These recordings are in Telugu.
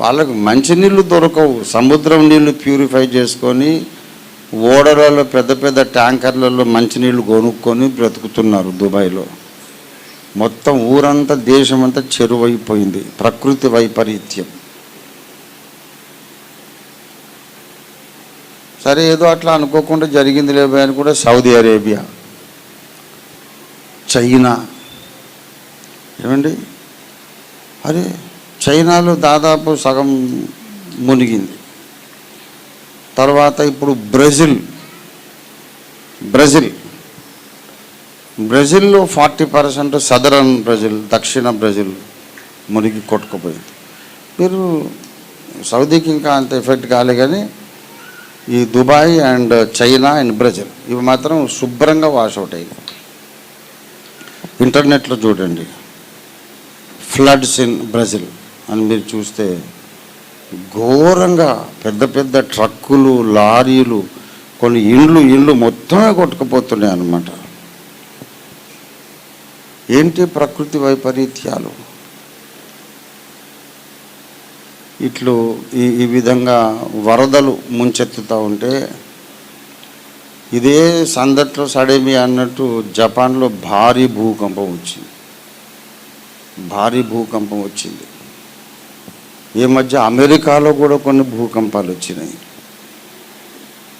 వాళ్ళకు మంచినీళ్ళు దొరకవు. సముద్రం నీళ్ళు ప్యూరిఫై చేసుకొని ఓడలలో పెద్ద పెద్ద ట్యాంకర్లలో మంచినీళ్ళు కొనుక్కొని బ్రతుకుతున్నారు దుబాయ్లో. మొత్తం ఊరంతా దేశమంతా చెరువైపోయింది. ప్రకృతి వైపరీత్యం. సరే ఏదో అట్లా అనుకోకుండా జరిగింది లేబో అని కూడా సౌదీ అరేబియా చైనా. ఏమండి? అరే చైనాలో దాదాపు సగం మునిగింది. తర్వాత ఇప్పుడు బ్రెజిల్. బ్రెజిల్. బ్రెజిల్లో ఫార్టీ పర్సెంట్ సదరన్ బ్రెజిల్ దక్షిణ బ్రెజిల్ మునిగి కొట్టుకుపోయింది. మీరు సౌదీకి ఇంకా అంత ఎఫెక్ట్ కాలే కానీ ఈ Dubai and China and Brazil ఇవి మాత్రం శుభ్రంగా వాష్ అవుట్ అయ్యాయి. ఇంటర్నెట్లో చూడండి. Floods in Brazil. అని మీరు చూస్తే ఘోరంగా పెద్ద పెద్ద ట్రక్కులు లారీలు కొన్ని ఇండ్లు ఇండ్లు మొత్తమే కొట్టుకుపోతున్నాయి అన్నమాట. ఏంటి ప్రకృతి వైపరీత్యాలు? ఇట్లు ఈ ఈ విధంగా వరదలు ముంచెత్తుతూ ఉంటే ఇదే సందట్లో సడేమి అన్నట్టు జపాన్లో భారీ భూకంపం వచ్చింది. భారీ భూకంపం వచ్చింది. ఈ మధ్య అమెరికాలో కూడా కొన్ని భూకంపాలు వచ్చినాయి.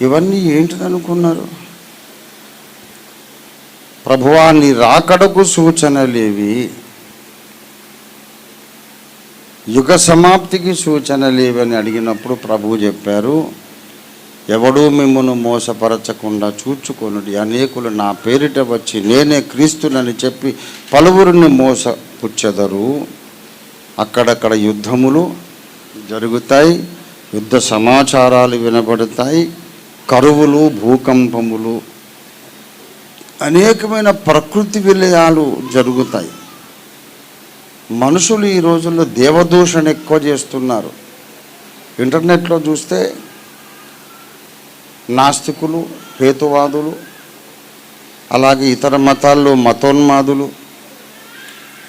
ఇవన్నీ ఏంటిది అనుకున్నారు? ప్రభువా నీ రాకడకు సూచనలేవి యుగ సమాప్తికి సూచనలేవి అని అడిగినప్పుడు ప్రభువు చెప్పారు ఎవడూ మిమ్మల్ని మోసపరచకుండా చూచుకొనుడి. అనేకులు నా పేరిట వచ్చి నేనే క్రీస్తునని చెప్పి పలువురిని మోసపుచ్చెదరు. అక్కడక్కడ యుద్ధములు జరుగుతాయి యుద్ధ సమాచారాలు వినబడతాయి కరువులు భూకంపములు అనేకమైన ప్రకృతి విలయాలు జరుగుతాయి. మనుషులు ఈ రోజుల్లో దేవదూషణ ఎక్కువ చేస్తున్నారు. ఇంటర్నెట్లో చూస్తే నాస్తికులు హేతువాదులు అలాగే ఇతర మతాల్లో మతోన్మాదులు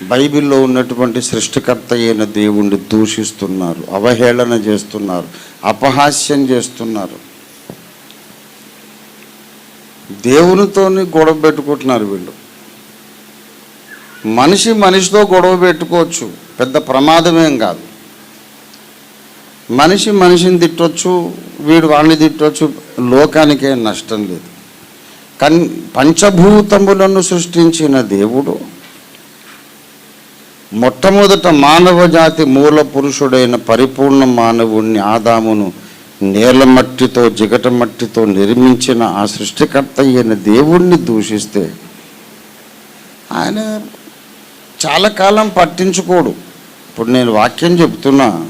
బైబిల్లో ఉన్నటువంటి సృష్టికర్త అయిన దేవుణ్ణి దూషిస్తున్నారు అవహేళన చేస్తున్నారు అపహాస్యం చేస్తున్నారు. దేవునితోని గొడవ పెట్టుకుంటున్నారు వీళ్ళు. మనిషి మనిషితో గొడవ పెట్టుకోవచ్చు పెద్ద ప్రమాదమేం కాదు. మనిషి మనిషిని తిట్టొచ్చు వీడు వాళ్ళని తిట్టొచ్చు లోకానికే నష్టం లేదు. కన్ పంచభూతములను సృష్టించిన దేవుడు మొట్టమొదట మానవ జాతి మూల పురుషుడైన పరిపూర్ణ మానవుణ్ణి ఆదామును నేల మట్టితో జిగట మట్టితో నిర్మించిన ఆ సృష్టికర్త అయిన దేవుణ్ణి దూషిస్తే ఆయన చాలా కాలం పట్టించుకోడు. ఇప్పుడు నేను వాక్యం చెప్తున్నా.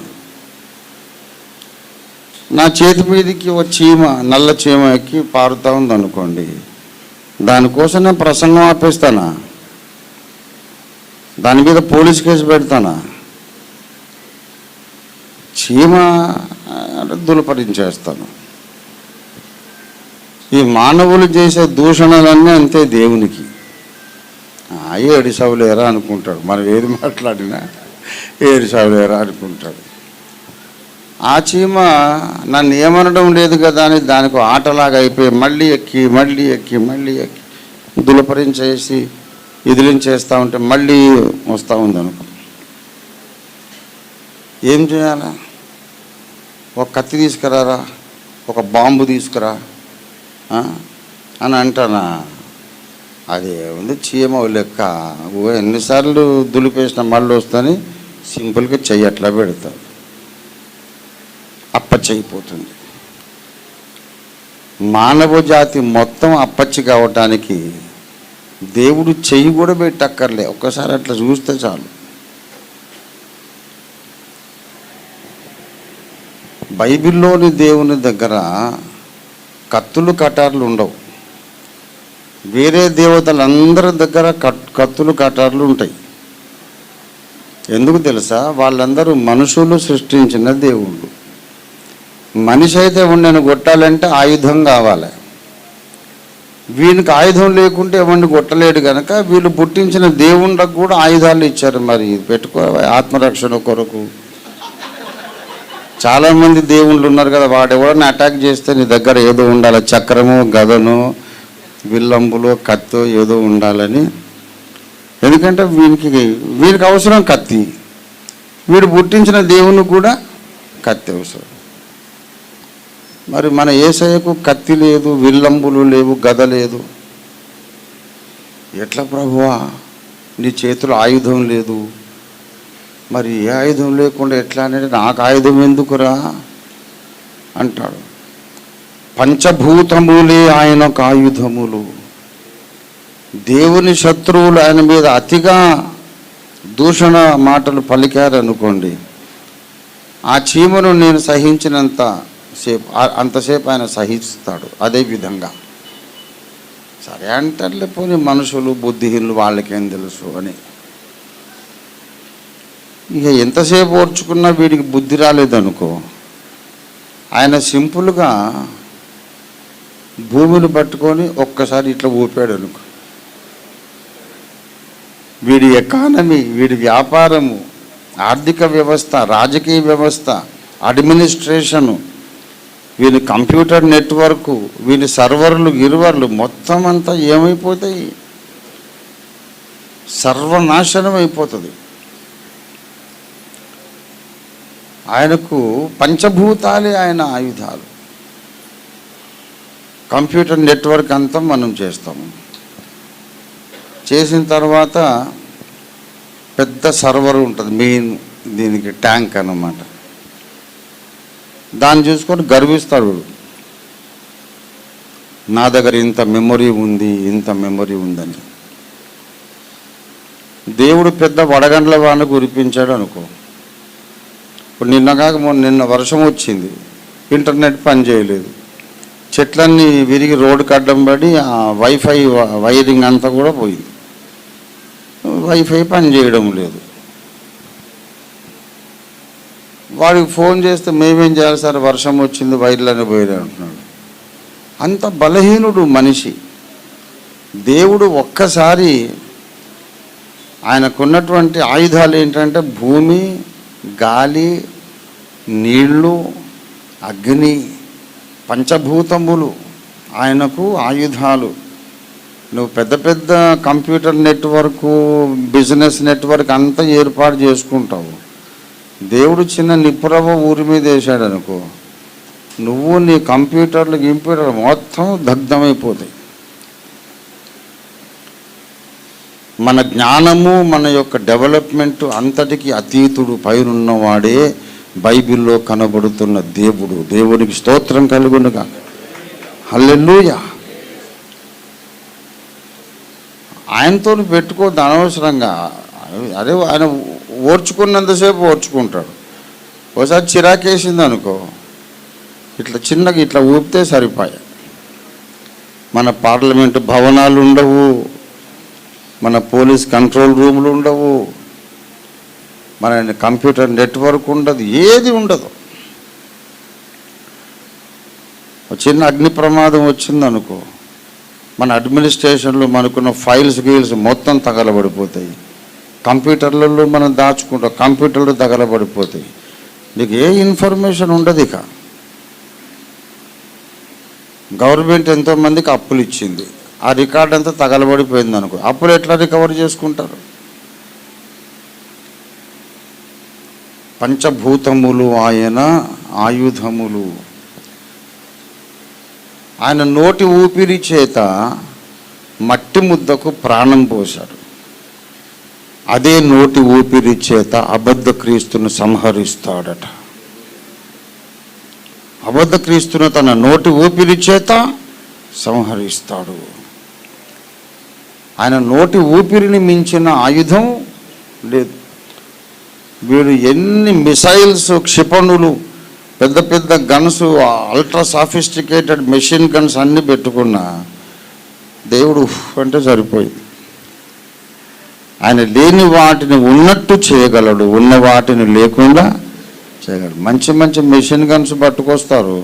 నా చేతి మీదకి ఒక చీమ నల్ల చీమ ఎక్కి పారుతా ఉంది అనుకోండి దానికోసం నేను ప్రసంగం ఆపేస్తానా? దాని మీద పోలీస్ కేసు పెడతానా? చీమ అంటే దులపరించేస్తాను ఈ మానవులు చేసే దూషణలన్నీ అంతే దేవునికి. ఆ ఏడు సవులేరా అనుకుంటాడు. మనం ఏది మాట్లాడినా ఏడు సవులేరా అనుకుంటాడు. ఆ చీమ నన్ను ఏమనడం లేదు కదా అని దానికి ఆటలాగా అయిపోయి మళ్ళీ ఎక్కి మళ్ళీ ఎక్కి మళ్ళీ ఎక్కి దులపరించేసి ఎదిలించేస్తూ ఉంటే మళ్ళీ వస్తూ ఉంది అనుకో ఏం చేయాలా? ఒక కత్తి తీసుకురారా? ఒక బాంబు తీసుకురా? అని అంటానా? అది ఉంది చీమ లెక్క. ఎన్నిసార్లు దులిపేసిన మళ్ళీ వస్తాని సింపుల్గా చెయ్యి అట్లా పెడతారు అప్పచ్చయిపోతుంది మానవ జాతి మొత్తం అప్పచ్చి కావటానికి దేవుడు చెయ్యి కూడా పెట్టక్కర్లే. ఒక్కసారి అట్లా చూస్తే చాలు. బైబిల్లోని దేవుని దగ్గర కత్తులు కటార్లు ఉండవు. వేరే దేవతలందరి దగ్గర కత్తులు కటార్లు ఉంటాయి. ఎందుకు తెలుసా? వాళ్ళందరూ మనుషులు సృష్టించిన దేవుళ్ళు. మనిషి అయితే ఉండని కొట్టాలంటే ఆయుధం కావాలి. వీనికి ఆయుధం లేకుంటే ఎవరిని కొట్టలేడు కనుక వీళ్ళు పుట్టించిన దేవుళ్ళకు కూడా ఆయుధాలు ఇచ్చారు మరి. పెట్టుకో ఆత్మరక్షణ కొరకు. చాలామంది దేవుళ్ళు ఉన్నారు కదా వాడు ఎవరైనా అటాక్ చేస్తే నీ దగ్గర ఏదో ఉండాలి చక్రము గదను విల్లంబులు కత్తో ఏదో ఉండాలని. ఎందుకంటే వీనికి వీరికి అవసరం కత్తి. వీడు పుట్టించిన దేవుని కూడా కత్తి అవసరం. మరి మన ఏసయ్యకు కత్తి లేదు విల్లంబులు లేవు గద లేదు. ఎట్లా ప్రభువా? నీ చేతిలో ఆయుధం లేదు. మరి ఏ ఆయుధం లేకుండా ఎట్లా అనేది నాకు ఆయుధం ఎందుకురా? అంటాడు. పంచభూతములే ఆయనకు ఆయుధములు. దేవుని శత్రువులు ఆయన మీద అతిగా దూషణ మాటలు పలికారనుకోండి ఆ చీమను నేను సహించినంత సేపు అంతసేపు ఆయన సహిస్తాడు అదే విధంగా. సరే అంటారులే పోనీ మనుషులు బుద్ధిహీనులు వాళ్ళకేం తెలుసు అని. ఇక ఎంతసేపు ఓర్చుకున్నా వీడికి బుద్ధి రాలేదనుకో ఆయన సింపుల్గా భూమిని పట్టుకొని ఒక్కసారి ఇట్లా ఊపాడు అనుకో వీడి ఎకానమీ వీడి వ్యాపారము ఆర్థిక వ్యవస్థ రాజకీయ వ్యవస్థ అడ్మినిస్ట్రేషను వీని కంప్యూటర్ నెట్వర్క్ వీని సర్వర్లు గిర్వర్లు మొత్తం అంతా ఏమైపోతాయి? సర్వనాశనం అయిపోతుంది. ఆయనకు పంచభూతాలే ఆయన ఆయుధాలు. కంప్యూటర్ నెట్వర్క్ అంతా మనం చేస్తాము. చేసిన తర్వాత పెద్ద సర్వర్ ఉంటుంది మెయిన్ దీనికి ట్యాంక్ అన్నమాట. దాన్ని చూసుకొని గర్విస్తాడు వీడు. నా దగ్గర ఇంత మెమొరీ ఉంది ఇంత మెమొరీ ఉందని. దేవుడు పెద్ద వడగండ్ల వాన కురిపించాడు అనుకో. ఇప్పుడు నిన్న కాక మొన్న నిన్న వర్షం వచ్చింది. ఇంటర్నెట్ పని చేయలేదు. చెట్లన్నీ విరిగి రోడ్డు కడ్డం పడి ఆ వైఫై వైరింగ్ అంతా కూడా పోయింది. వైఫై పని చేయడం లేదు. వాడికి ఫోన్ చేస్తే మేమేం చేయాలి సార్? వర్షం వచ్చింది వైర్లని పోయి అంటున్నాడు. అంత బలహీనుడు మనిషి. దేవుడు ఒక్కసారి ఆయనకున్నటువంటి ఆయుధాలు ఏంటంటే భూమి గాలి నీళ్ళు అగ్ని పంచభూతములు. ఆయనకు ఆయుధాలు. నువ్వు పెద్ద పెద్ద కంప్యూటర్ నెట్వర్క్ బిజినెస్ నెట్వర్క్ అంతా ఏర్పాటు చేసుకుంటావు. దేవుడు చిన్న నిపురవ ఊరి మీద వేసాడు అనుకో. నువ్వు నీ కంప్యూటర్లు గింప్యూటర్లు మొత్తం దగ్ధమైపోతాయి. మన జ్ఞానము మన యొక్క డెవలప్మెంట్ అంతటికి అతీతుడు పైరున్నవాడే బైబిల్లో కనబడుతున్న దేవుడు. దేవునికి స్తోత్రం కలుగునుగా హల్లెల్లుయా ఆయనతో పెట్టుకోవద్దు అనవసరంగా అరే ఆయన ఓర్చుకున్నంతసేపు ఓర్చుకుంటాడు. ఒకసారి చిరాకేసింది అనుకో ఇట్లా చిన్నగా ఇట్లా ఊపితే సరిపోయా. మన పార్లమెంటు భవనాలు ఉండవు మన పోలీస్ కంట్రోల్ రూములు ఉండవు మన కంప్యూటర్ నెట్వర్క్ ఉండదు ఏది ఉండదు. ఒక చిన్న అగ్ని ప్రమాదం వచ్చిందనుకో మన అడ్మినిస్ట్రేషన్లో మనకున్న ఫైల్స్ గీల్స్ మొత్తం తగలబడిపోతాయి. కంప్యూటర్లలో మనం దాచుకుంటాం కంప్యూటర్లు తగలబడిపోతాయి. నీకు ఏ ఇన్ఫర్మేషన్ ఉండదు ఇక. గవర్నమెంట్ ఎంతోమందికి అప్పులు ఇచ్చింది. ఆ రికార్డ్ అంతా తగలబడిపోయింది అనుకో. అప్పులు ఎట్లా రికవర్ చేసుకుంటారు? పంచభూతములు ఆయన ఆయుధములు. ఆయన నోటి ఊపిరి చేత మట్టి ముద్దకు ప్రాణం పోశాడు. అదే నోటి ఊపిరి చేత అబద్ధ క్రీస్తును సంహరిస్తాడట. అబద్ధ క్రీస్తును తన నోటి ఊపిరి చేత సంహరిస్తాడు. ఆయన నోటి ఊపిరిని మించిన ఆయుధం లేదు. వీడు ఎన్ని మిసైల్స్ క్షిపణులు పెద్ద పెద్ద guns ultra sophisticated machine guns అన్ని పెట్టుకున్నా దేవుడు అంటే సరిపోయింది. ఆయన లేని వాటిని ఉన్నట్టు చేయగలడు ఉన్న వాటిని లేకుండా చేయగలడు. మంచి మంచి మెషిన్ గన్స్ పట్టుకొస్తారు.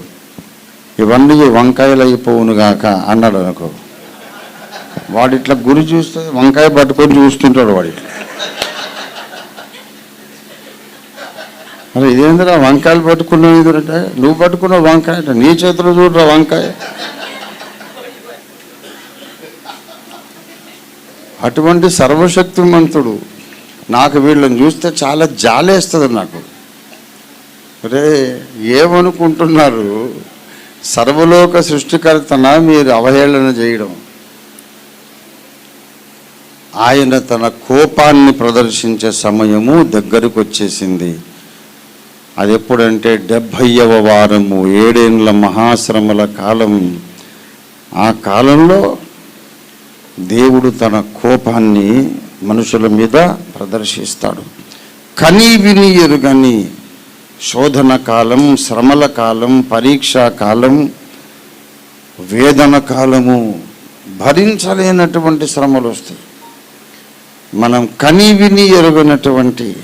ఇవన్నీ వంకాయలు అయిపోవును గాక అన్నాడు అనుకో. వాడు ఇట్లా గురి చూస్తే వంకాయ పట్టుకొని చూస్తుంటాడు వాడు ఇట్లా అరే ఇదేందిరా వంకాయలు పట్టుకున్నావు ఎదురంటే? నువ్వు పట్టుకున్న వంకాయ నీ చేతిలో చూడరా వంకాయ? అటువంటి సర్వశక్తిమంతుడు నాకు వీళ్ళని చూస్తే చాలా జాలేస్తుంది నాకు. రే ఏమనుకుంటున్నారు? సర్వలోక సృష్టికర్తన మీరు అవహేళన చేయడం? ఆయన తన కోపాన్ని ప్రదర్శించే సమయము దగ్గరకు వచ్చేసింది అది ఎప్పుడంటే డెబ్భైవ వారము ఏడేండ్ల మహాశ్రమల కాలం. ఆ కాలంలో దేవుడు తన కోపాన్ని మనుషుల మీద ప్రదర్శిస్తాడు. కని విని ఎరుగని శోధన కాలం శ్రమల కాలం పరీక్షా కాలం వేదన కాలము భరించలేనటువంటి శ్రమలు వస్తాయి. మనం కని విని ఎరుగనటువంటి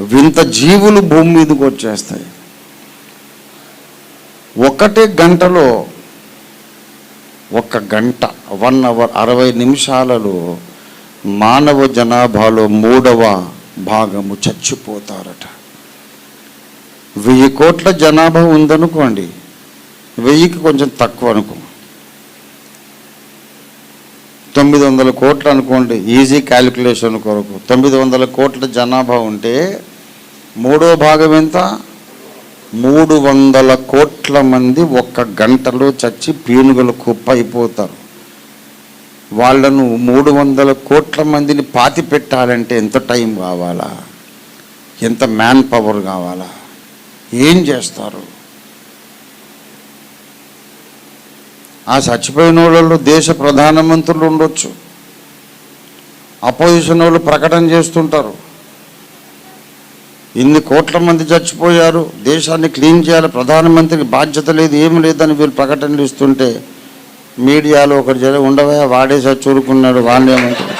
వింత జీవులు భూమి మీదకి వచ్చేస్తాయి. ఒకటే గంటలో ఒక గంట వన్ అవర్ అరవై నిమిషాలలో మానవ జనాభాలో మూడవ భాగము చచ్చిపోతారట. వెయ్యి కోట్ల జనాభా ఉందనుకోండి వెయ్యికి కొంచెం తక్కువ అనుకో. తొమ్మిది వందల కోట్లు అనుకోండి ఈజీ క్యాలిక్యులేషన్ కొరకు తొమ్మిది వందల కోట్ల జనాభా ఉంటే మూడో భాగం ఎంత? మూడు వందల కోట్ల మంది ఒక్క గంటలో చచ్చి పీనుగల కుప్ప అయిపోతారు వాళ్ళను మూడు వందల కోట్ల మందిని పాతి పెట్టాలంటే ఎంత టైం కావాలా? ఎంత మ్యాన్ పవర్ కావాలా? ఏం చేస్తారు? ఆ చచ్చిపోయిన వాళ్ళలో దేశ ప్రధానమంత్రులు ఉండొచ్చు. అపోజిషన్ వాళ్ళు ప్రకటన చేస్తుంటారు. ఇన్ని కోట్ల మంది చచ్చిపోయారు. దేశాన్ని క్లీన్ చేయాలి. ప్రధానమంత్రికి బాధ్యత లేదు ఏమి లేదని వీళ్ళు ప్రకటనలు ఇస్తుంటే మీడియాలో ఒకటి జర ఉండవే వాడే చచ్చూరుకున్నాడు వాడిని ఏమంటారు?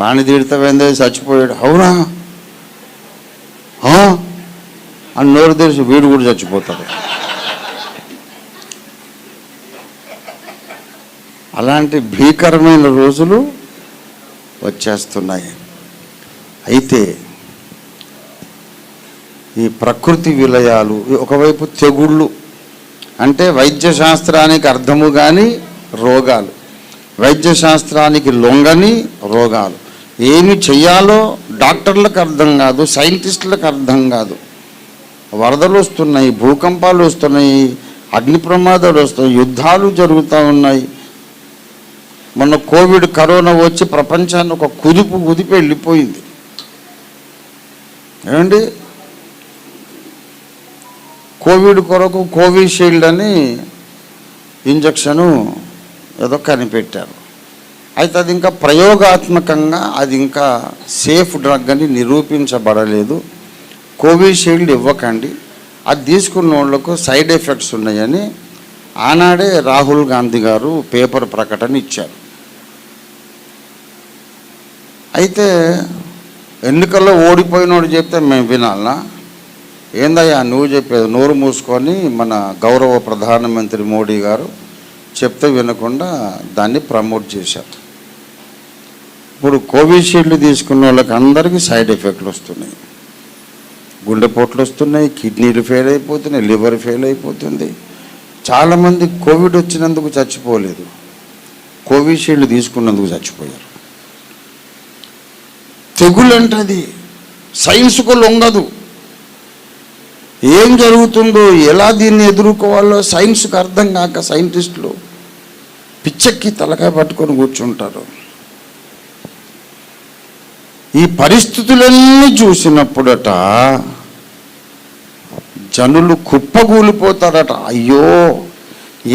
వాణి తీర్థమైందే చచ్చిపోయాడు. అవునా? అని నోరు తెరిచి వీడు కూడా చచ్చిపోతాడు. అలాంటి భీకరమైన రోజులు వచ్చేస్తున్నాయి. అయితే ఈ ప్రకృతి విలయాలు ఒకవైపు తెగుళ్ళు అంటే వైద్య శాస్త్రానికి అర్థము కాని రోగాలు వైద్య శాస్త్రానికి లొంగని రోగాలు. ఏమి చేయాలో డాక్టర్లకు అర్థం కాదు సైంటిస్టులకు అర్థం కాదు. వరదలు వస్తున్నాయి భూకంపాలు వస్తున్నాయి అగ్ని ప్రమాదాలు వస్తున్నాయి యుద్ధాలు జరుగుతూ ఉన్నాయి. మొన్న కోవిడ్ కరోనా వచ్చి ప్రపంచాన్ని ఒక కుదుపు కుదిపి వెళ్ళిపోయింది. ఏమండి? కోవిడ్ కొరకు కోవిషీల్డ్ అని ఇంజక్షను ఏదో కనిపెట్టారు. అయితే అది ఇంకా ప్రయోగాత్మకంగా అది ఇంకా సేఫ్ డ్రగ్ అని నిరూపించబడలేదు. కోవిషీల్డ్ ఇవ్వకండి. అది తీసుకున్న వాళ్ళకు సైడ్ ఎఫెక్ట్స్ ఉన్నాయని ఆనాడే రాహుల్ గాంధీ గారు పేపర్ ప్రకటన ఇచ్చారు. అయితే ఎన్నికల్లో ఓడిపోయినోడు చెప్తే మేము వినాలనా ఏందయ్యా నువ్వు చెప్పేది? నోరు మూసుకొని మన గౌరవ ప్రధానమంత్రి మోడీ గారు చెప్తే వినకుండా దాన్ని ప్రమోట్ చేశారు. ఇప్పుడు కోవిషీల్డ్ తీసుకున్న వాళ్ళకి అందరికీ సైడ్ ఎఫెక్ట్లు వస్తున్నాయి. గుండెపోట్లు వస్తున్నాయి కిడ్నీలు ఫెయిల్ అయిపోతున్నాయి లివర్ ఫెయిల్ అయిపోతుంది. చాలామంది కోవిడ్ వచ్చినందుకు చచ్చిపోలేదు. కోవిషీల్డ్ తీసుకున్నందుకు చచ్చిపోయారు. తెగులు అంటది సైన్స్కు లొంగదు. ఏం జరుగుతుందో ఎలా దీన్ని ఎదుర్కోవాలో సైన్స్కి అర్థం కాక సైంటిస్టులు పిచ్చెక్కి తలకాయ పట్టుకొని కూర్చుంటారు. ఈ పరిస్థితులన్నీ చూసినప్పుడట జనులు కుప్పగూలిపోతారట అయ్యో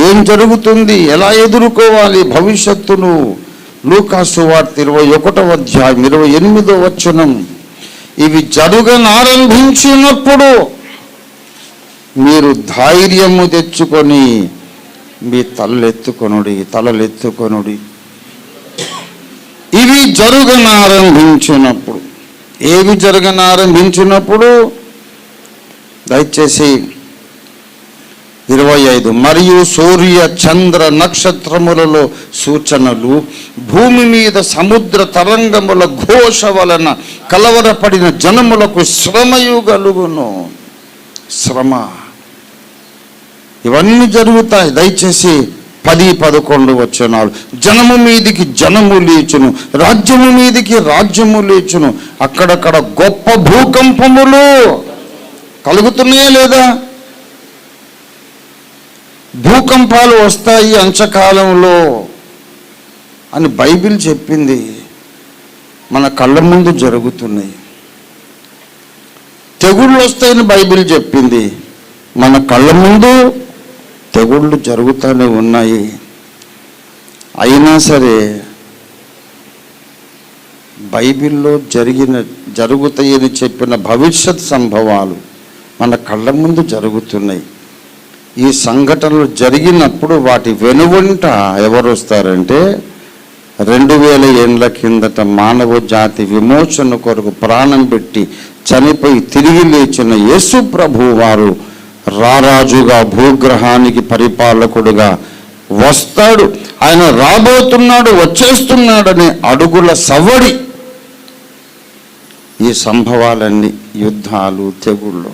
ఏం జరుగుతుంది? ఎలా ఎదుర్కోవాలి భవిష్యత్తును? లూకాసు వార్త ఇరవై ఒకటవ అధ్యాయం ఇరవై ఎనిమిదో వచనం. ఇవి జరుగనారంభించినప్పుడు మీరు ధైర్యము తెచ్చుకొని మీ తలలెత్తుకొనుడి తలలెత్తుకొనుడి. ఇవి జరుగనారంభించినప్పుడు. ఏవి జరగనారంభించినప్పుడు? దయచేసి ఇరవై ఐదు. మరియు సూర్య చంద్ర నక్షత్రములలో సూచనలు భూమి మీద సముద్ర తరంగముల ఘోష వలన కలవరపడిన జనములకు శ్రమయు కలుగును. శ్రమ. ఇవన్నీ జరుగుతాయి. దయచేసి పది పదకొండు వచ్చినాడు జనము మీదికి జనము లేచును. రాజ్యము మీదికి రాజ్యము లేచును. అక్కడక్కడ గొప్ప భూకంపములు కలుగుతున్నాయా లేదా? భూకంపాలు వస్తాయి అంచకాలంలో అని బైబిల్ చెప్పింది. మన కళ్ళ ముందు జరుగుతున్నాయి. తెగుళ్ళు వస్తాయని బైబిల్ చెప్పింది. మన కళ్ళ ముందు తెగుళ్ళు జరుగుతూనే ఉన్నాయి. అయినా సరే బైబిల్లో జరిగిన జరుగుతాయని చెప్పిన భవిష్యత్ సంభవాలు మన కళ్ళ ముందు జరుగుతున్నాయి. ఈ సంఘటనలు జరిగినప్పుడు వాటి వెనువంట ఎవరు వస్తారంటే రెండు వేల ఏండ్ల కిందట మానవ జాతి విమోచన కొరకు ప్రాణం పెట్టి చనిపోయి తిరిగి లేచిన యేసు ప్రభు వారు రారాజుగా భూగ్రహానికి పరిపాలకుడుగా వస్తాడు. ఆయన రాబోతున్నాడు వచ్చేస్తున్నాడనే అడుగుల సవ్వడి ఈ సంభవాలన్నీ యుద్ధాలు తెగుళ్ళు.